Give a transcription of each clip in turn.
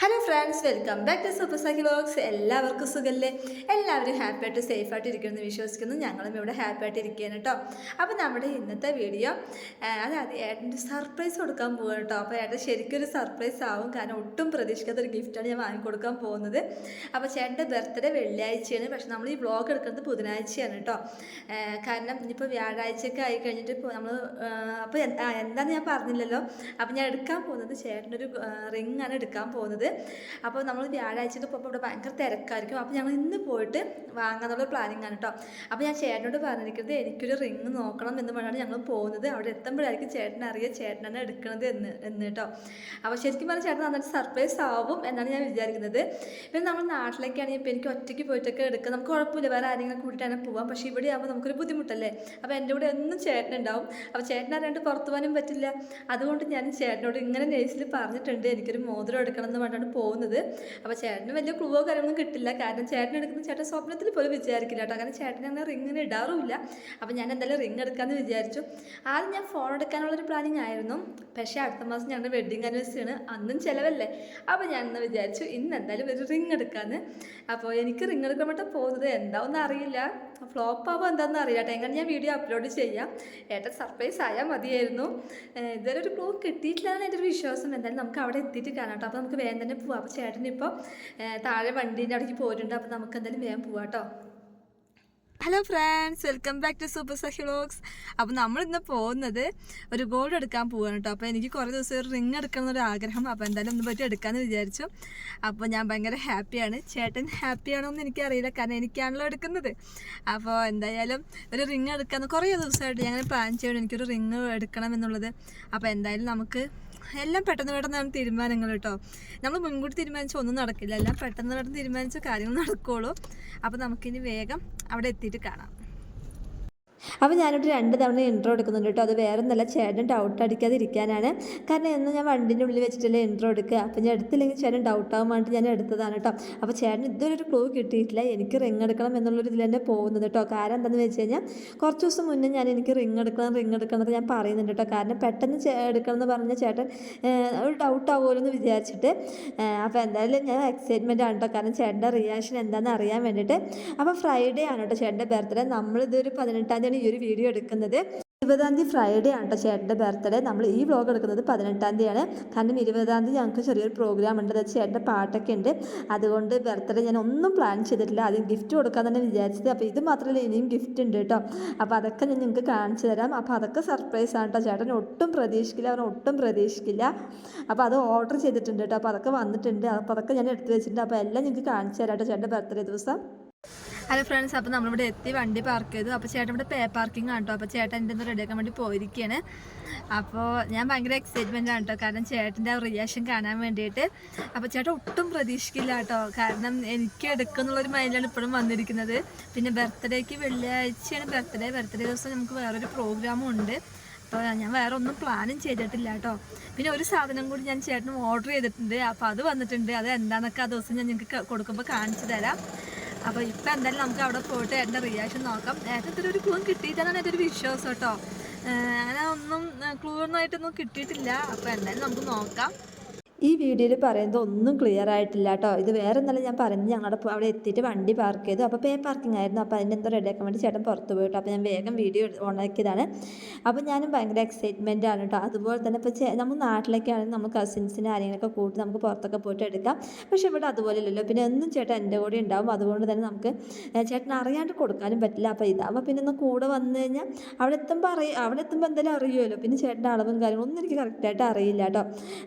Hello friends welcome back to super Sahi vlogs എല്ലാവർക്കും സുഖല്ലേ? എല്ലാവരും ഹാപ്പി ആയിട്ട് സേഫ് ആയിട്ട് ഇരിക്കുമെന്ന് വിശ്വസിക്കുന്നു. ഞങ്ങളും ഇവിടെ ഹാപ്പി ആയിട്ട് ഇരിക്കുകയാണ് കേട്ടോ. അപ്പോൾ നമ്മുടെ ഇന്നത്തെ വീഡിയോ അതായത് ഏട്ടന്റെ സർപ്രൈസ് കൊടുക്കാൻ പോവുകയാണ് കേട്ടോ. അപ്പോൾ ഏട്ടൻ ശരിക്കും ഒരു സർപ്രൈസ് ആവും. കാരണം ഒട്ടും പ്രതീക്ഷിക്കാത്ത ഒരു ഗിഫ്റ്റാണ് ഞാൻ വാങ്ങിക്കൊടുക്കാൻ പോകുന്നത്. അപ്പോൾ ചേട്ടന്റെ ബർത്ത്ഡേ വെള്ളിയാഴ്ചയാണ്. പക്ഷേ നമ്മൾ ഈ വ്ളോഗ് എടുക്കുന്നത് ബുധനാഴ്ചയാണ് കേട്ടോ. കാരണം ഇനിയിപ്പോൾ വ്യാഴാഴ്ചയൊക്കെ ആയി കഴിഞ്ഞിട്ട് നമ്മൾ അപ്പോൾ എന്താണെന്ന് ഞാൻ പറഞ്ഞില്ലല്ലോ. അപ്പോൾ ഞാൻ എടുക്കാൻ പോകുന്നത് ചേട്ടനൊരു റിംഗ് ആണ് എടുക്കാൻ പോകുന്നത്. അപ്പോൾ നമ്മൾ വ്യാഴാഴ്ചയൊക്കെ പോകുമ്പോൾ ഇവിടെ ഭയങ്കര തിരക്കായിരിക്കും. അപ്പോൾ ഞങ്ങൾ ഇന്ന് പോയിട്ട് വാങ്ങാന്നുള്ള പ്ലാനിങ് ആണ് കേട്ടോ അപ്പോൾ ഞാൻ ചേട്ടനോട് പറഞ്ഞിരിക്കുന്നത് എനിക്കൊരു റിങ് നോക്കണം എന്ന് പറഞ്ഞാണ് ഞങ്ങൾ പോകുന്നത്. അവിടെ എത്തുമ്പോഴായിരിക്കും ചേട്ടൻ അറിയുക ചേട്ടനാണ് എടുക്കുന്നത് എന്ന് എന്ന് കേട്ടോ അപ്പോൾ ശരിക്കും പറഞ്ഞാൽ ചേട്ടൻ നന്നായിട്ട് സർപ്രൈസ് ആവും എന്നാണ് ഞാൻ വിചാരിക്കുന്നത്. പിന്നെ നമ്മൾ നാട്ടിലേക്കാണെങ്കിൽ ഇപ്പോൾ എനിക്ക് ഒറ്റയ്ക്ക് പോയിട്ടൊക്കെ എടുക്കുക. നമുക്ക് കുഴപ്പമില്ല. വേറെ ആരെങ്കിലും കൂട്ടിയിട്ടാണ് പോവാം. പക്ഷേ ഇവിടെ ആകുമ്പോൾ നമുക്കൊരു ബുദ്ധിമുട്ടല്ലേ? അപ്പോൾ എന്റെ കൂടെ എന്നും ചേട്ടനുണ്ടാവും. അപ്പോൾ ചേട്ടൻ അറിയാണ്ട് പുറത്തു പോകാനും പറ്റില്ല. അതുകൊണ്ട് ഞാൻ ചേട്ടനോട് ഇങ്ങനെ നേഴ്സിൽ പറഞ്ഞിട്ടുണ്ട്. എനിക്കൊരു മോതിരം എടുക്കണം എന്ന് പറഞ്ഞിട്ടാണ് പോകുന്നത്. അപ്പോൾ ചേട്ടന് വലിയ ക്ലൂവോ കാര്യമൊന്നും കിട്ടില്ല. കാരണം ചേട്ടൻ എടുക്കുന്ന ചേട്ടൻ സ്വപ്നത്തിൽ പോലും വിചാരിക്കില്ല കേട്ടോ. കാരണം ചേട്ടൻ അങ്ങനെ റിങ്ങിന് ഇടാറുമില്ല. അപ്പോൾ ഞാൻ എന്തായാലും റിങ് എടുക്കാമെന്ന് വിചാരിച്ചു. ആദ്യം ഞാൻ ഫോൺ എടുക്കാനുള്ളൊരു പ്ലാനിങ് ആയിരുന്നു. പക്ഷേ അടുത്ത മാസം ഞങ്ങളുടെ വെഡ്ഡിങ് ആനിവേഴ്സറിയാണ് അന്നും ചിലവല്ലേ. അപ്പോൾ ഞാൻ ഇന്ന് വിചാരിച്ചു ഇന്ന് എന്തായാലും ഒരു റിങ് എടുക്കാമെന്ന് അപ്പോൾ എനിക്ക് റിങ് എടുക്കാൻ വേണ്ടി പോകുന്നത് എന്താവെന്ന് അറിയില്ല. ഫ്ലോപ്പ് ആവുമ്പോൾ എന്താണെന്ന് അറിയില്ല എങ്ങനെ ഞാൻ വീഡിയോ അപ്ലോഡ് ചെയ്യാം. ഏട്ടൻ സർപ്രൈസ് ആയാൽ മതിയായിരുന്നു. ഇതുവരെ ഒരു ക്ലൂ കിട്ടിയിട്ടില്ല എന്നാണ് എന്റെ ഒരു വിശ്വാസം എന്തായാലും നമുക്ക് അവിടെ എത്തിയിട്ട് കാണാം കേട്ടോ. അപ്പോൾ നമുക്ക് വേഗം തന്നെ പോവാം. അപ്പോൾ ചേട്ടനിപ്പോൾ താഴെ വണ്ടീന്റെ അവിടേക്ക് പോയിട്ടുണ്ട് അപ്പോൾ നമുക്ക് എന്തായാലും വേഗം പോവാം കേട്ടോ. Hello friends welcome back to super Sahi vlogs അപ്പോൾ നമ്മൾ ഇന്ന് പോകുന്നത് ഒരു ഗോൾഡ് എടുക്കാൻ പോവാണ് കേട്ടോ അപ്പോൾ എനിക്ക് കുറേ ദിവസം ഒരു റിങ് എടുക്കണം എന്നൊരു ആഗ്രഹം. അപ്പോൾ എന്തായാലും ഒന്ന് പറ്റി എടുക്കാമെന്ന് വിചാരിച്ചു. അപ്പോൾ ഞാൻ ഭയങ്കര ഹാപ്പിയാണ് ചേട്ടൻ ഹാപ്പിയാണോ എന്ന് എനിക്കറിയില്ല കാരണം എനിക്കാണല്ലോ എടുക്കുന്നത്. അപ്പോൾ എന്തായാലും ഒരു റിങ് എടുക്കാമെന്ന് കുറേ ദിവസമായിട്ട് ഞങ്ങൾ പ്ലാൻ ചെയ്യണം. എനിക്കൊരു റിങ് എടുക്കണം എന്നുള്ളത്. അപ്പോൾ എന്തായാലും നമുക്ക് എല്ലാം പെട്ടെന്ന് പെട്ടെന്നാണ് തീരുമാനങ്ങൾ കേട്ടോ. നമ്മൾ മുൻകൂട്ടി തീരുമാനിച്ച ഒന്നും നടക്കില്ല. എല്ലാം പെട്ടെന്ന് പെട്ടെന്ന് തീരുമാനിച്ച കാര്യങ്ങൾ നടക്കുള്ളൂ. അപ്പോൾ നമുക്കിനി വേഗം അവിടെ എത്തിയിട്ട് കാണാം. അപ്പോൾ ഞാനിവിടെ രണ്ട് തവണ ഇൻട്രോ എടുക്കുന്നുണ്ട് കേട്ടോ അത് വേറെ ഒന്നല്ല ചേട്ടൻ ഡൗട്ട് അടിക്കാതെ ഇരിക്കാനാണ് കാരണം എന്ന് ഞാൻ വണ്ടിന്റെ ഉള്ളിൽ വെച്ചിട്ടല്ലേ ഇൻട്രോ എടുക്കുക. അപ്പോൾ ഞാൻ എടുത്തില്ലെങ്കിൽ ചേട്ടൻ ഡൗട്ട് ആവാൻ വേണ്ടി ഞാൻ എടുത്തതാണ് കേട്ടോ അപ്പോൾ ചേട്ടൻ ഇതുവരെ ഒരു ക്ലൂ കിട്ടിയിട്ടില്ല. എനിക്ക് റിങ് എടുക്കണം എന്നുള്ളൊരു ഇതിൽ തന്നെ പോകുന്നത് കേട്ടോ കാരണം എന്താണെന്ന് വെച്ച് കഴിഞ്ഞാൽ കുറച്ച് ദിവസം മുന്നേ ഞാൻ എനിക്ക് റിങ് എടുക്കണം റിങ് എടുക്കണം എന്നൊക്കെ ഞാൻ പറയുന്നുണ്ട് കേട്ടോ കാരണം പെട്ടെന്ന് എടുക്കണം എന്ന് പറഞ്ഞ ചേട്ടൻ ഒരു ഡൗട്ട് ആവുമല്ലോ എന്ന് വിചാരിച്ചിട്ട് അപ്പോൾ എന്തായാലും ഞാൻ എക്സൈറ്റ്മെന്റ് ആണ് കേട്ടോ കാരണം ചേട്ടന്റെ റിയാക്ഷൻ എന്താണെന്ന് അറിയാൻ വേണ്ടിയിട്ട് അപ്പോൾ ഫ്രൈഡേ ആണ് കേട്ടോ ചേട്ടന്റെ ബർത്ത്ഡേ നമ്മളിതൊരു പതിനെട്ടാം തീയതി ഈ ഒരു വീഡിയോ എടുക്കുന്നത് ഇരുപതാം തീയതി ഫ്രൈഡേ ആണ് കേട്ടോ ചേട്ടന്റെ ബർത്ത്ഡേ നമ്മൾ ഈ വ്ലോഗ് എടുക്കുന്നത് പതിനെട്ടാം തീയതിയാണ് കാരണം ഇരുപതാം തീയതി ഞങ്ങൾക്ക് ചെറിയൊരു പ്രോഗ്രാം ഉണ്ട്. അത് ചേട്ടന്റെ പാട്ടൊക്കെ ഉണ്ട്. അതുകൊണ്ട് ബർത്ത്ഡേ ഞാൻ ഒന്നും പ്ലാൻ ചെയ്തിട്ടില്ല. ആദ്യം ഗിഫ്റ്റ് കൊടുക്കാൻ തന്നെ വിചാരിച്ചത്. അപ്പോൾ ഇത് മാത്രമല്ല ഇനിയും ഗിഫ്റ്റ് ഉണ്ട് കേട്ടോ അപ്പോൾ അതൊക്കെ ഞാൻ നിങ്ങൾക്ക് കാണിച്ചു തരാം. അപ്പോൾ അതൊക്കെ സർപ്രൈസ് ആണ് കേട്ടോ ചേട്ടൻ ഒട്ടും പ്രതീക്ഷിക്കില്ല. അവൻ ഒട്ടും പ്രതീക്ഷിക്കില്ല. അപ്പോൾ അത് ഓർഡർ ചെയ്തിട്ടുണ്ട് കേട്ടോ അപ്പോൾ അതൊക്കെ വന്നിട്ടുണ്ട്. അപ്പോൾ അതൊക്കെ ഞാൻ എടുത്തു വെച്ചിട്ടുണ്ട്. അപ്പോൾ എല്ലാം നിങ്ങൾക്ക് കാണിച്ചു തരാം കേട്ടോ ചേട്ടന്റെ ബർത്ത്ഡേ ദിവസം. ഹലോ ഫ്രണ്ട്സ് അപ്പോൾ നമ്മളിവിടെ എത്തി വണ്ടി പാർക്ക് ചെയ്തു. അപ്പോൾ ചേട്ടൻ ഇവിടെ പേ പാർക്കിംഗ് ആണ് കേട്ടോ അപ്പോൾ ചേട്ടൻ എന്റെ ഒന്ന് റെഡിയാക്കാൻ വേണ്ടി പോയിരിക്കുകയാണ് അപ്പോൾ ഞാൻ ഭയങ്കര എക്സൈറ്റ്മെന്റ് ആണ് കേട്ടോ കാരണം ചേട്ടന്റെ ആ റിയാക്ഷൻ കാണാൻ വേണ്ടിയിട്ട്. അപ്പോൾ ചേട്ടൻ ഒട്ടും പ്രതീക്ഷിക്കില്ല കേട്ടോ കാരണം എനിക്ക് എടുക്കുന്നുള്ളൊരു മൈൻഡിലാണ് ഇപ്പോഴും വന്നിരിക്കുന്നത്. പിന്നെ ബർത്ത്ഡേക്ക് വെള്ളിയാഴ്ചയാണ് ബർത്ത്ഡേ ബർത്ത്ഡേ ദിവസം നമുക്ക് വേറൊരു പ്രോഗ്രാമും ഉണ്ട്. അപ്പോൾ ഞാൻ വേറെ ഒന്നും പ്ലാനും ചെയ്തിട്ടില്ല കേട്ടോ പിന്നെ ഒരു സാധനം കൂടി ഞാൻ ചേട്ടന് ഓർഡർ ചെയ്തിട്ടുണ്ട്. അപ്പോൾ അത് വന്നിട്ടുണ്ട്. അത് എന്താണെന്നൊക്കെ ആ ദിവസം ഞാൻ നിങ്ങൾക്ക് കൊടുക്കുമ്പോൾ കാണിച്ചു തരാം. അപ്പോൾ ഇപ്പം എന്തായാലും നമുക്ക് അവിടെ പോയിട്ട് എന്റെ റിയാക്ഷൻ നോക്കാം. നേരത്തെ ഒരു ക്ലൂ കിട്ടിയിട്ടാണ് എന്റെ ഒരു വിശ്വാസം കേട്ടോ. അങ്ങനെ ഒന്നും ക്ലൂ ഒന്നും കിട്ടിയിട്ടില്ല. അപ്പോൾ എന്തായാലും നമുക്ക് നോക്കാം. ഈ വീഡിയോയിൽ പറയുന്നത് ഒന്നും ക്ലിയർ ആയിട്ടില്ല കേട്ടോ ഇത് വേറെ ഒന്നല്ല ഞാൻ പറഞ്ഞ് ഞങ്ങളുടെ അവിടെ എത്തിയിട്ട് വണ്ടി പാർക്ക് ചെയ്തു. അപ്പോൾ പേ പാർക്കിംഗ് ആയിരുന്നു. അപ്പോൾ അതിന്റെ എന്തോ റെഡിയാക്കാൻ വേണ്ടി ചേട്ടൻ പുറത്ത് പോയിട്ടോ അപ്പോൾ ഞാൻ വേഗം വീഡിയോ ഓണാക്കിയതാണ് അപ്പോൾ ഞാനും ഭയങ്കര എക്സൈറ്റ്മെന്റ് ആണ് കേട്ടോ അതുപോലെ തന്നെ ഇപ്പോൾ നമ്മൾ നാട്ടിലൊക്കെ ആണെങ്കിൽ നമ്മൾ കസിൻസിനെ ആരെങ്കിലുമൊക്കെ കൂട്ടി നമുക്ക് പുറത്തൊക്കെ പോയിട്ട് എടുക്കാം. പക്ഷേ ഇവിടെ അതുപോലെ ഇല്ലല്ലോ. പിന്നെ ഒന്നും ചേട്ടൻ എന്റെ കൂടെ ഉണ്ടാവും. അതുകൊണ്ട് തന്നെ നമുക്ക് ചേട്ടൻ അറിയാണ്ട് കൊടുക്കാനും പറ്റില്ല. അപ്പോൾ ഇതാവുമ്പോൾ പിന്നെ ഒന്ന് കൂടെ വന്നു കഴിഞ്ഞാൽ അവിടെ എത്തുമ്പോൾ അറിയ അവിടെ എത്തുമ്പോൾ എന്തായാലും അറിയുമല്ലോ പിന്നെ ചേട്ടന്റെ അളവും കാര്യങ്ങളും ഒന്നും എനിക്ക് കറക്റ്റായിട്ട് അറിയില്ല കേട്ടോ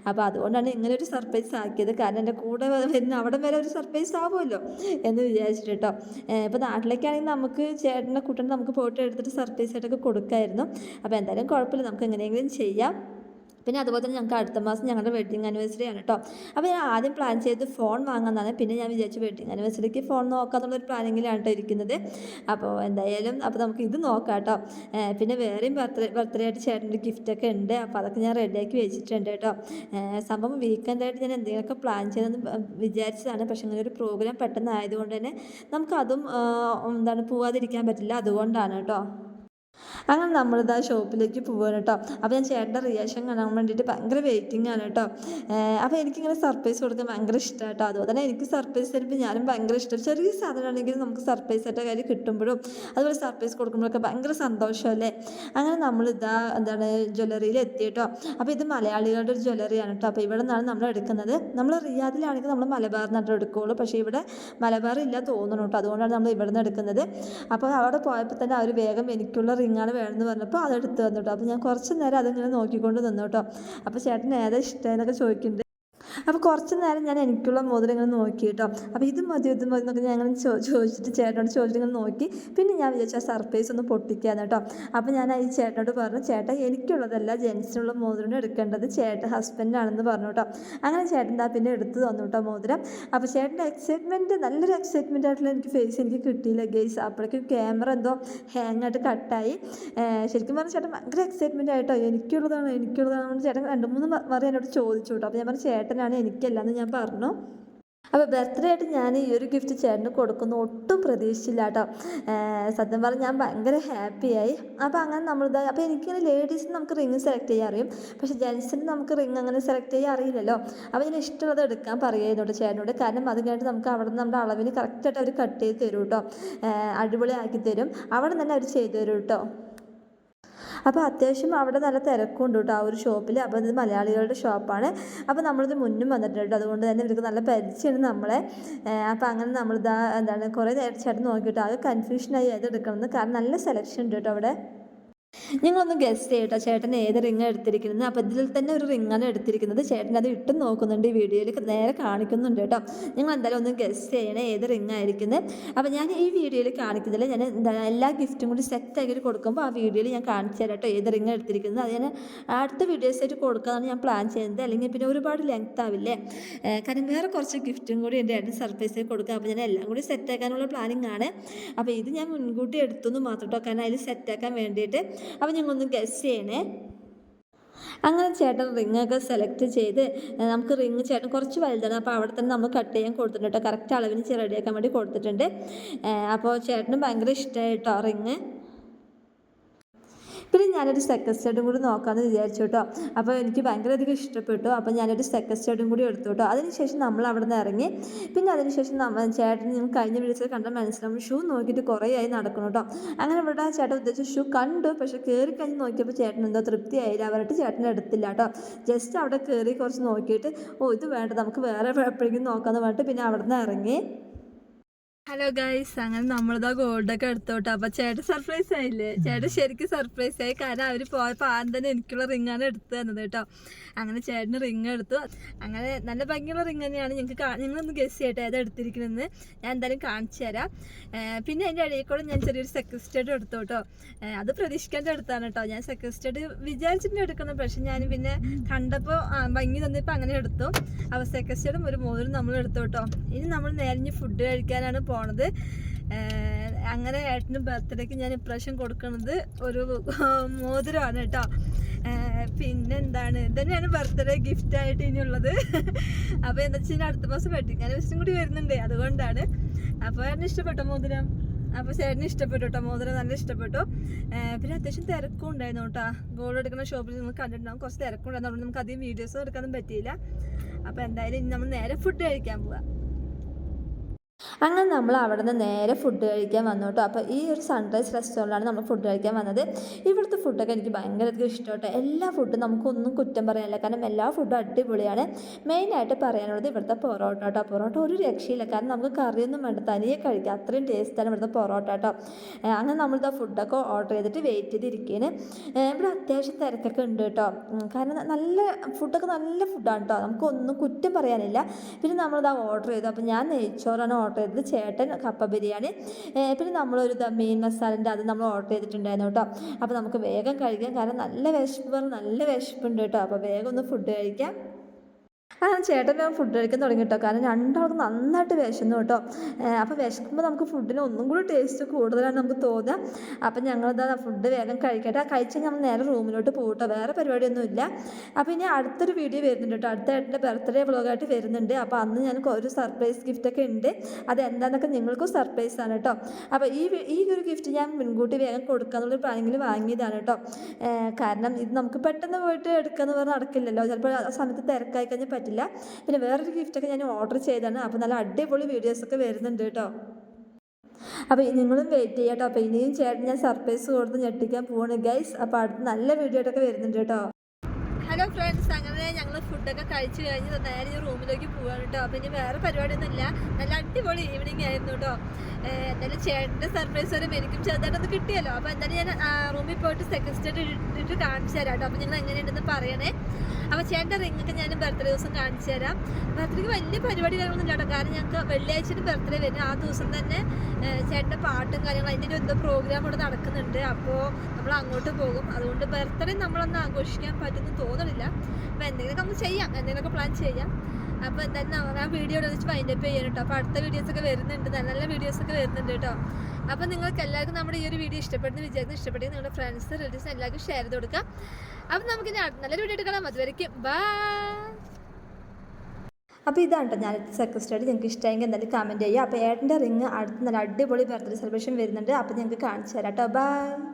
അപ്പോൾ അതുകൊണ്ടാണ് ഇങ്ങനെ ഒരു സർപ്രൈസ് ആക്കിയത്. കാരണം എന്റെ കൂടെ വരുന്ന അവിടെ വരെ ഒരു സർപ്രൈസ് ആവുമല്ലോ എന്ന് വിചാരിച്ചിട്ട് കേട്ടോ ഇപ്പോൾ നാട്ടിലേക്കാണെങ്കിൽ നമുക്ക് ചേട്ടന്റെ കുട്ടനെ നമുക്ക് ഫോട്ടോ എടുത്തിട്ട് സർപ്രൈസ് ആയിട്ടൊക്കെ കൊടുക്കായിരുന്നു. അപ്പോൾ എന്തായാലും കുഴപ്പമില്ല. നമുക്ക് എങ്ങനെയെങ്കിലും ചെയ്യാം. പിന്നെ അതുപോലെ തന്നെ ഞങ്ങൾക്ക് അടുത്ത മാസം ഞങ്ങളുടെ വെഡ്ഡിങ് ആനിവേഴ്സറി ആണ് കേട്ടോ അപ്പോൾ ഞാൻ ആദ്യം പ്ലാൻ ചെയ്ത് ഫോൺ വാങ്ങാമെന്നാണ് പിന്നെ ഞാൻ വിചാരിച്ചു വെഡ്ഡിങ് ആനിവേഴ്സറിക്ക് ഫോൺ നോക്കാമെന്നുള്ളൊരു പ്ലാനിങ്ങിലാണ് കേട്ടോ ഇരിക്കുന്നത്. അപ്പോൾ എന്തായാലും അപ്പോൾ നമുക്ക് ഇത് നോക്കാം കേട്ടോ പിന്നെ വേറെയും ബർത്ത്ഡേ ബർത്ത്ഡേ ആയിട്ട് ചേട്ടന്റെ ഗിഫ്റ്റൊക്കെ ഉണ്ട്. അപ്പോൾ അതൊക്കെ ഞാൻ റെഡിയാക്കി വെച്ചിട്ടുണ്ട് കേട്ടോ സംഭവം വീക്കെൻഡായിട്ട് ഞാൻ എന്തെങ്കിലുമൊക്കെ പ്ലാൻ ചെയ്തെന്ന് വിചാരിച്ചതാണ്. പക്ഷേ അങ്ങനെ ഒരു പ്രോഗ്രാം പെട്ടെന്ന് ആയതുകൊണ്ട് തന്നെ നമുക്കതും എന്താണ് പോവാതിരിക്കാൻ പറ്റില്ല. അതുകൊണ്ടാണ് കേട്ടോ അങ്ങനെ നമ്മളിത് ആ ഷോപ്പിലേക്ക് പോവാണ് കേട്ടോ അപ്പോൾ ഞാൻ ചേട്ടന്റെ റിയാക്ഷൻ കാണാൻ വേണ്ടിയിട്ട് ഭയങ്കര വെയിറ്റിംഗ് ആണ് കേട്ടോ അപ്പോൾ എനിക്കിങ്ങനെ സർപ്രൈസ് കൊടുക്കാൻ ഭയങ്കര ഇഷ്ടമാണ് കേട്ടോ അതുപോലെ തന്നെ എനിക്ക് സർപ്രൈസ് തരുമ്പോൾ ഞാനും ഭയങ്കര ഇഷ്ടം. ചെറിയ സാധനമാണെങ്കിലും നമുക്ക് സർപ്രൈസ് ആയിട്ട് കാര്യം കിട്ടുമ്പോഴും അതുപോലെ സർപ്രൈസ് കൊടുക്കുമ്പോഴൊക്കെ ഭയങ്കര സന്തോഷമല്ലേ അങ്ങനെ നമ്മളിതാ എന്താണ് ജ്വല്ലറിയിൽ എത്തി കേട്ടോ അപ്പോൾ ഇത് മലയാളികളുടെ ഒരു ജ്വല്ലറിയാണ് കേട്ടോ അപ്പോൾ ഇവിടെ നിന്നാണ് നമ്മൾ എടുക്കുന്നത്. നമ്മൾ റിയാദിലാണെങ്കിൽ നമ്മൾ മലബാർ നിന്നിട്ട് എടുക്കുകയുള്ളൂ പക്ഷേ ഇവിടെ മലബാർ ഇല്ല തോന്നുന്നു കേട്ടോ അതുകൊണ്ടാണ് നമ്മൾ ഇവിടെ നിന്ന് എടുക്കുന്നത്. അപ്പോൾ അവിടെ പോയപ്പോൾ തന്നെ അവർ വേഗം എനിക്കുള്ള റിങ്ങാണ് വേണമെന്ന് പറഞ്ഞപ്പോൾ അതെടുത്ത് തന്നു കേട്ടോ അപ്പോൾ ഞാൻ കുറച്ച് നേരം അതിങ്ങനെ നോക്കിക്കൊണ്ട് നിന്നു കേട്ടോ. അപ്പോൾ ചേട്ടൻ ഏതാ ഇഷ്ടമെന്നൊക്കെ ചോദിക്കുന്നുണ്ട്. അപ്പോൾ കുറച്ച് നേരം ഞാൻ എനിക്കുള്ള മോതിരം ഇങ്ങനെ നോക്കി കേട്ടോ. അപ്പോൾ ഇത് മതി ഇത് മതി എന്നൊക്കെ ഞാൻ അങ്ങനെ ചോദിച്ചിട്ട് ചേട്ടനോട് ചോദിച്ചിട്ട് നോക്കി. പിന്നെ ഞാൻ വിചാരിച്ചു ആ സർപ്രൈസ് ഒന്ന് പൊട്ടിക്കാന്ന് കേട്ടോ. അപ്പോൾ ഞാൻ ഈ ചേട്ടനോട് പറഞ്ഞു ചേട്ടാ എനിക്കുള്ളതല്ല ജെൻസിനുള്ള മോതിരം എടുക്കേണ്ടത് ചേട്ടൻ ഹസ്ബൻഡാണെന്ന് പറഞ്ഞു കേട്ടോ. അങ്ങനെ ചേട്ടൻ പിന്നെ എടുത്തു തന്നു കേട്ടോ മോതിരം. അപ്പോൾ ചേട്ടന്റെ എക്സൈറ്റ്മെന്റ് നല്ലൊരു എക്സൈറ്റ്മെന്റ് ആയിട്ടുള്ള എനിക്ക് ഫേസ് എനിക്ക് കിട്ടിയില്ല ഗെയ്സ് അപ്പോഴേക്കും ക്യാമറ എന്തോ ഹാങ് ആയിട്ട് കട്ടായി ശരിക്കും പറഞ്ഞാൽ ചേട്ടൻ ഭയങ്കര എക്സൈറ്റ്മെന്റ് ആയിട്ടോ. എനിക്കുള്ളതാണ് എനിക്കുള്ളതാണ് ചേട്ടൻ രണ്ട് മൂന്ന് മറി എന്നോട് ചോദിച്ചു കേട്ടോ. അപ്പോൾ ഞാൻ പറഞ്ഞു ചേട്ടനാണ് എനിക്കല്ലാന്ന് ഞാൻ പറഞ്ഞു. അപ്പോൾ ബർത്ത്ഡേ ആയിട്ട് ഞാൻ ഈ ഒരു ഗിഫ്റ്റ് ചേട്ടന് കൊടുക്കുന്നു. ഒട്ടും പ്രതീക്ഷിച്ചില്ല കേട്ടോ സത്യം പറഞ്ഞാൽ ഞാൻ ഭയങ്കര ഹാപ്പിയായി അപ്പോൾ അങ്ങനെ നമ്മൾ ഇതായി അപ്പോൾ എനിക്കിങ്ങനെ ലേഡീസിന് നമുക്ക് റിങ് സെലക്ട് ചെയ്യാൻ അറിയും. പക്ഷേ ജെൻസിന് നമുക്ക് റിങ് അങ്ങനെ സെലക്ട് ചെയ്യാൻ അറിയില്ലല്ലോ. അപ്പോൾ ഞാൻ ഇഷ്ടമുള്ളത് എടുക്കാൻ പറയുന്നുണ്ട് ചേട്ടനോട്. കാരണം അത് കഴിഞ്ഞിട്ട് നമുക്ക് അവിടെ നിന്ന് നമ്മുടെ അളവിന് കറക്റ്റായിട്ട് അവർ കട്ട് ചെയ്ത് തരും കേട്ടോ അടിപൊളിയാക്കി തരും. അവിടെ തന്നെ അവർ ചെയ്തു തരും കേട്ടോ അപ്പോൾ അത്യാവശ്യം അവിടെ നല്ല തിരക്കുണ്ട് കേട്ടോ. ആ ഒരു ഷോപ്പിൽ അപ്പോൾ ഇത് മലയാളികളുടെ ഷോപ്പാണ്. അപ്പോൾ നമ്മളിത് മുന്നും വന്നിട്ടുണ്ട് അതുകൊണ്ട് തന്നെ ഇവർക്ക് നല്ല പരിചയമാണ് നമ്മളെ. അപ്പോൾ അങ്ങനെ നമ്മളിതാ എന്താണ് കുറേ ചേട്ടൻ നോക്കിയിട്ട് ആകെ കൺഫ്യൂഷനായി ഏതെടുക്കണമെന്ന് കാരണം നല്ല സെലക്ഷൻ ഉണ്ട് കേട്ടോ അവിടെ. നിങ്ങളൊന്ന് ഗസ് ചെയ്യട്ടോ. ചേട്ടൻ ഏത് റിംഗ് എടുത്തിരിക്കുന്നത്? അപ്പോൾ ഇതിൽ തന്നെ ഒരു റിങ്ങാണ് എടുത്തിരിക്കുന്നത്. ചേട്ടൻ അത് ഇട്ടും നോക്കുന്നുണ്ട് ഈ വീഡിയോയിൽ നേരെ കാണിക്കുന്നുണ്ട് കേട്ടോ. നിങ്ങൾ എന്തായാലും ഒന്ന് ഗസ് ചെയ്യണേ. ഏത് റിംഗ് ആയിരിക്കുന്നത് അപ്പോൾ ഞാൻ ഈ വീഡിയോയിൽ കാണിക്കുന്നില്ല ഞാൻ എന്താ എല്ലാ ഗിഫ്റ്റും കൂടി സെറ്റ് ആക്കിയിട്ട് കൊടുക്കുമ്പോൾ ആ വീഡിയോയിൽ ഞാൻ കാണിച്ചു തരാം കേട്ടോ ഏത് റിംഗ് എടുത്തിരിക്കുന്നത്. അത് ഞാൻ അടുത്ത വീഡിയോസായിട്ട് കൊടുക്കാമെന്ന് ഞാൻ പ്ലാൻ ചെയ്യുന്നത്. അല്ലെങ്കിൽ പിന്നെ ഒരുപാട് ലെങ്ത് ആവില്ലേ? കാരണം വേറെ കുറച്ച് ഗിഫ്റ്റും കൂടി എന്റെ ഏട്ടൻ സർപ്രൈസ് കൊടുക്കുക അപ്പോൾ ഞാൻ എല്ലാം കൂടി സെറ്റ് ആക്കാനുള്ള പ്ലാനിങ് ആണ്. അപ്പോൾ ഇത് ഞാൻ മുൻകൂട്ടി എടുത്തു മാത്രം കേട്ടോ. കാരണം അതിൽ സെറ്റാക്കാൻ വേണ്ടിയിട്ട് അപ്പോൾ ഞങ്ങളൊന്ന് ഗസ് ചെയ്യണേ. അങ്ങനെ ചേട്ടൻ റിങ്ങൊക്കെ സെലക്ട് ചെയ്ത് നമുക്ക് റിങ് ചേട്ടൻ കുറച്ച് വലുതാണ്. അപ്പോൾ അവിടെ തന്നെ നമ്മൾ കട്ട് ചെയ്യാൻ കൊടുത്തിട്ടുണ്ട് കേട്ടോ. കറക്റ്റ് അളവിന് റെഡിയാക്കാൻ വേണ്ടി കൊടുത്തിട്ടുണ്ട്. അപ്പോൾ ചേട്ടന് ഭയങ്കര ഇഷ്ടമായി കേട്ടോ റിങ് പിന്നെ ഞാനൊരു സെക്കൻഡ് സ്റ്റഡും കൂടി നോക്കാമെന്ന് വിചാരിച്ചു കേട്ടോ അപ്പോൾ എനിക്ക് ഭയങ്കര അധികം ഇഷ്ടപ്പെട്ടു. അപ്പോൾ ഞാനൊരു സെക്കൻഡ് സ്റ്റഡും കൂടി എടുത്തു കേട്ടോ അതിനുശേഷം നമ്മൾ അവിടെ നിന്ന് ഇറങ്ങി. പിന്നെ അതിനുശേഷം നമ്മൾ ചേട്ടൻ നിങ്ങൾ കഴിഞ്ഞ വിളിച്ചത് കണ്ട മനസ്സിലാവും ഷൂ നോക്കിയിട്ട് കുറേ ആയി നടക്കണം കേട്ടോ അങ്ങനെ ഇവിടെ ചേട്ടൻ ഉദ്ദേശിച്ച ഷൂ കണ്ടു. പക്ഷെ കയറി കഴിഞ്ഞ് നോക്കിയപ്പോൾ ചേട്ടൻ എന്തോ തൃപ്തിയായില്ല. അവരുടെ ചേട്ടൻ എടുത്തില്ല കേട്ടോ ജസ്റ്റ് അവിടെ കയറി കുറച്ച് നോക്കിയിട്ട് ഓ ഇത് വേണ്ട. നമുക്ക് വേറെ എപ്പോഴെങ്കിലും നോക്കാമെന്ന് പറഞ്ഞിട്ട് പിന്നെ അവിടെ നിന്ന് ഇറങ്ങി. ഹലോ ഗൈസ് അങ്ങനെ നമ്മളിതാ ഗോൾഡൊക്കെ എടുത്തോട്ടെ. അപ്പൊ ചേട്ടൻ സർപ്രൈസ് ആയില്ലേ? ചേട്ടൻ ശരിക്കും സർപ്രൈസ് ആയി. കാരണം അവർ പോയപ്പോ ആദ്യം തന്നെ എനിക്കുള്ള റിങ്ങാണ് എടുത്തു തന്നത് കേട്ടോ. അങ്ങനെ ചേട്ടന് റിംഗ് എടുത്തു. അങ്ങനെ നല്ല ഭംഗിയുള്ള റിങ് തന്നെയാണ്. ഞങ്ങൾക്ക് നിങ്ങളൊന്ന് ഗസ് ചെയ്യട്ടെ ഏതാ എടുത്തിരിക്കണമെന്ന് ഞാൻ എന്തായാലും കാണിച്ചു തരാം. പിന്നെ അതിന്റെ ഇടയിൽ കൂടെ ഞാൻ ചെറിയൊരു സെക്കൻഡ് എടുത്തു കേട്ടോ. അത് പ്രതീക്ഷിക്കാന്റെ എടുത്താണ് കേട്ടോ. ഞാൻ സെക്കൻഡ് വിചാരിച്ചിട്ട് എടുക്കണം. പക്ഷെ ഞാൻ പിന്നെ കണ്ടപ്പോൾ ഭംഗി തന്നിപ്പോൾ അങ്ങനെ എടുത്തു. അപ്പോൾ സെക്കൻഡ് ഒരു മോതിരം നമ്മൾ എടുത്തു കേട്ടോ. ഇനി നമ്മൾ നേരിഞ്ഞ് ഫുഡ് കഴിക്കാനാണ് പോണത്. അങ്ങനെ ഏട്ടന് ബർത്ത്ഡേക്ക് ഞാൻ ഇപ്രാവശ്യം കൊടുക്കുന്നത് ഒരു മോതിരമാണ് കേട്ടോ. പിന്നെ എന്താണ് ഇതന്നെയാണ് ബർത്ത്ഡേ ഗിഫ്റ്റ് ആയിട്ട് ഇനിയുള്ളത്. അപ്പോൾ എന്താ വെച്ചാൽ അടുത്ത മാസം വെട്ടിക്കാൻ ദിവസം കൂടി വരുന്നുണ്ട്. അതുകൊണ്ടാണ്. അപ്പോൾ ഏട്ടന് ഇഷ്ടപ്പെട്ടോ മോതിരം? അപ്പോൾ ചേട്ടന് ഇഷ്ടപ്പെട്ടു കേട്ടോ. മോതിരം നല്ല ഇഷ്ടപ്പെട്ടു. പിന്നെ അത്യാവശ്യം തിരക്കും ഉണ്ടായിരുന്നു കേട്ടോ. ഗോൾഡ് എടുക്കുന്ന ഷോപ്പിൽ നിങ്ങൾ കണ്ടിട്ടുണ്ടാവും. കുറച്ച് തിരക്കുണ്ടായിരുന്നു. നമുക്ക് അധികം വീഡിയോസ് എടുക്കാനും പറ്റിയില്ല. അപ്പോൾ എന്തായാലും ഇനി നമ്മൾ നേരെ ഫുഡ് കഴിക്കാൻ പോവാം. അങ്ങനെ നമ്മൾ അവിടെ നിന്ന് നേരെ ഫുഡ് കഴിക്കാൻ വന്നു കേട്ടോ അപ്പോൾ ഈ ഒരു സൺറൈസ് റെസ്റ്റോറന്റിലാണ് നമ്മൾ ഫുഡ് കഴിക്കാൻ വന്നത്. ഇവിടുത്തെ ഫുഡൊക്കെ എനിക്ക് ഭയങ്കരധികം ഇഷ്ടമായിട്ടോ എല്ലാ ഫുഡും നമുക്കൊന്നും കുറ്റം പറയാനില്ല. കാരണം എല്ലാ ഫുഡും അടിപൊളിയാണ്. മെയിനായിട്ട് പറയാനുള്ളത് ഇവിടുത്തെ പൊറോട്ട കേട്ടോ പൊറോട്ട ഒരു രക്ഷയില്ല. കാരണം നമുക്ക് കറിയൊന്നും വേണ്ട. തനിയെ കഴിക്കാം. അത്രയും ടേസ്റ്റാണ് ഇവിടുത്തെ പൊറോട്ട കേട്ടോ അങ്ങനെ നമ്മളിതാ ഫുഡൊക്കെ ഓർഡർ ചെയ്തിട്ട് വെയിറ്റ് ചെയ്തിരിക്കുകയാണ് ഇവിടെ അത്യാവശ്യം തിരക്കൊക്കെ ഉണ്ട് കേട്ടോ. കാരണം നല്ല ഫുഡൊക്കെ നല്ല ഫുഡാണ് കേട്ടോ. നമുക്കൊന്നും കുറ്റം പറയാനില്ല. പിന്നെ നമ്മളിതാ ഓർഡർ ചെയ്തു. അപ്പോൾ ഞാൻ നെയ്ച്ചോറാണ് ഓർഡർ ചെയ്തത് ചേട്ടൻ കപ്പ ബിരിയാണി. പിന്നെ നമ്മളൊരു മീൻ മസാലന്റെ അത് നമ്മൾ ഓർഡർ ചെയ്തിട്ടുണ്ടായിരുന്നു കേട്ടോ. അപ്പോൾ നമുക്ക് വേഗം കഴിക്കാം. കാരണം നല്ല വിശപ്പ് നല്ല വിശപ്പുണ്ട് കേട്ടോ. അപ്പോൾ വേഗം ഒന്ന് ഫുഡ് കഴിക്കാം. അങ്ങനെ ചേട്ടൻ വേഗം ഫുഡ് കഴിക്കാൻ തുടങ്ങി കേട്ടോ കാരണം രണ്ടാൾക്കും നന്നായിട്ട് വിശന്നു കേട്ടോ. അപ്പോൾ വിശക്കുമ്പോൾ നമുക്ക് ഫുഡിന് ഒന്നും കൂടി ടേസ്റ്റ് കൂടുതലാണ് നമുക്ക് തോന്നുക അപ്പം ഞങ്ങളിതാ ഫുഡ് വേഗം കഴിക്കട്ടെ. ആ കഴിച്ച് ഞങ്ങൾ നേരെ റൂമിലോട്ട് പോകട്ടോ വേറെ പരിപാടിയൊന്നുമില്ല. അപ്പോൾ ഇനി അടുത്തൊരു വീഡിയോ വരുന്നുണ്ട് കേട്ടോ. അടുത്ത ഏട്ടന്റെ ബർത്ത്ഡേ വ്ളോഗായിട്ട് വരുന്നുണ്ട്. അപ്പോൾ അന്ന് ഞങ്ങൾക്ക് ഒരു സർപ്രൈസ് ഗിഫ്റ്റൊക്കെ ഉണ്ട്. അത് എന്താണെന്നൊക്കെ നിങ്ങൾക്കും സർപ്രൈസ് ആണ് കേട്ടോ. അപ്പോൾ ഈ ഈ ഒരു ഗിഫ്റ്റ് ഞാൻ മുൻകൂട്ടി വേഗം കൊടുക്കാന്നുള്ളൊരു പ്ലാനിങ്ങിൽ വാങ്ങിയതാണ് കേട്ടോ. കാരണം ഇത് നമുക്ക് പെട്ടെന്ന് പോയിട്ട് എടുക്കാമെന്ന് പറഞ്ഞാൽ നടക്കില്ലല്ലോ. ചിലപ്പോൾ ആ സമയത്ത് തിരക്കായി കഴിഞ്ഞാൽ പറ്റില്ല. പിന്നെ വേറൊരു ഗിഫ്റ്റൊക്കെ ഞാൻ ഓർഡർ ചെയ്തതാണ്. അപ്പോൾ നല്ല അടിപൊളി വീഡിയോസൊക്കെ വരുന്നുണ്ട് കേട്ടോ. അപ്പോൾ നിങ്ങളും വെയിറ്റ് ചെയ്യാം കേട്ടോ. അപ്പോൾ ഇനിയും ചേട്ടൻ ഞാൻ സർപ്രൈസ് കൊടുത്ത് ഞെട്ടിക്കാൻ പോവാണ് ഗൈസ് അപ്പോൾ അടുത്ത് നല്ല വീഡിയോ ആയിട്ടൊക്കെ വരുന്നുണ്ട് കേട്ടോ. ഹലോ ഫ്രണ്ട്സ് അങ്ങനെ ഞങ്ങൾ ഫുഡൊക്കെ കഴിച്ചു കഴിഞ്ഞ് നേരെ റൂമിലേക്ക് പോവാണ് കേട്ടോ. അപ്പോൾ ഇനി വേറെ പരിപാടിയൊന്നുമില്ല. നല്ല അടിപൊളി ഈവനിങ് ആയിരുന്നു കേട്ടോ. എന്തായാലും ചേട്ടന്റെ സർപ്രൈസ് വരെ എനിക്കും ചെറുതായിട്ടൊന്ന് കിട്ടിയല്ലോ. അപ്പോൾ എന്തായാലും ഞാൻ റൂമിൽ പോയിട്ട് സെക്കൻഡ് സ്റ്റേറ്റ് ഇട്ടിട്ട് കാണിച്ചു തരാം കേട്ടോ. അപ്പോൾ നിങ്ങൾ എങ്ങനെയുണ്ടെന്ന് പറയണേ. അപ്പോൾ ചേട്ടന്റെ റിങ്ങൊക്കെ ഞാൻ ബർത്ത്ഡേ ദിവസം കാണിച്ചു തരാം. ബർത്ത്ഡേക്ക് വലിയ പരിപാടി കാര്യങ്ങളൊന്നും ഇല്ല കേട്ടോ കാരണം ഞങ്ങൾക്ക് വെള്ളിയാഴ്ചയുടെ ബർത്ത്ഡേ വരും ആ ദിവസം തന്നെ ചേട്ടന്റെ പാട്ടും കാര്യങ്ങളും അതിന്റെ ഒരു എന്തോ പ്രോഗ്രാം ഇവിടെ നടക്കുന്നുണ്ട്. അപ്പോൾ നമ്മൾ അങ്ങോട്ട് പോകും. അതുകൊണ്ട് ബർത്ത്ഡേ നമ്മളൊന്ന് ആഘോഷിക്കാൻ പറ്റുമെന്ന് തോന്നണില്ല. അപ്പോൾ എന്തെങ്കിലുമൊക്കെ നമുക്ക് ചെയ്യാം. എന്തെങ്കിലുമൊക്കെ പ്ലാൻ ചെയ്യാം. അപ്പോൾ എന്തായാലും നമുക്ക് ആ വീഡിയോ വെച്ച് വൈൻഡപ്പ് ചെയ്യാൻ കേട്ടോ. അപ്പോൾ അടുത്ത വീഡിയോസൊക്കെ വരുന്നുണ്ട്. നല്ല നല്ല വീഡിയോസൊക്കെ വരുന്നുണ്ട് കേട്ടോ. അപ്പോൾ നിങ്ങൾക്ക് എല്ലാവർക്കും നമ്മുടെ ഈ ഒരു വീഡിയോ ഇഷ്ടപ്പെടുന്ന വിചാരിക്കുന്നു ഇഷ്ടപ്പെട്ടെങ്കിൽ നിങ്ങളുടെ ഫ്രണ്ട്സ് റിലേറ്റീവ്സ് എല്ലാവർക്കും ഷെയർ ചെയ്ത് കൊടുക്കാം. അപ്പോൾ നമുക്ക് നല്ലൊരു വീഡിയോ എടുക്കാം അതുവരെയ്ക്കും ബൈ അപ്പോൾ ഇതാണ് കേട്ടോ ഞാൻ സെക്കൻഡ് സ്റ്റഡി നിങ്ങൾക്ക് ഇഷ്ടമെങ്കിൽ എന്തായാലും കമന്റ് ചെയ്യുക. അപ്പോൾ ഏട്ടന്റെ റിങ് അടുത്ത് നല്ല അടിപൊളി ബർത്ത്ഡേ സെലിബ്രേഷൻ വരുന്നുണ്ട്. അപ്പോൾ ഞങ്ങൾക്ക് കാണിച്ചു തരാം കേട്ടോ. ബൈ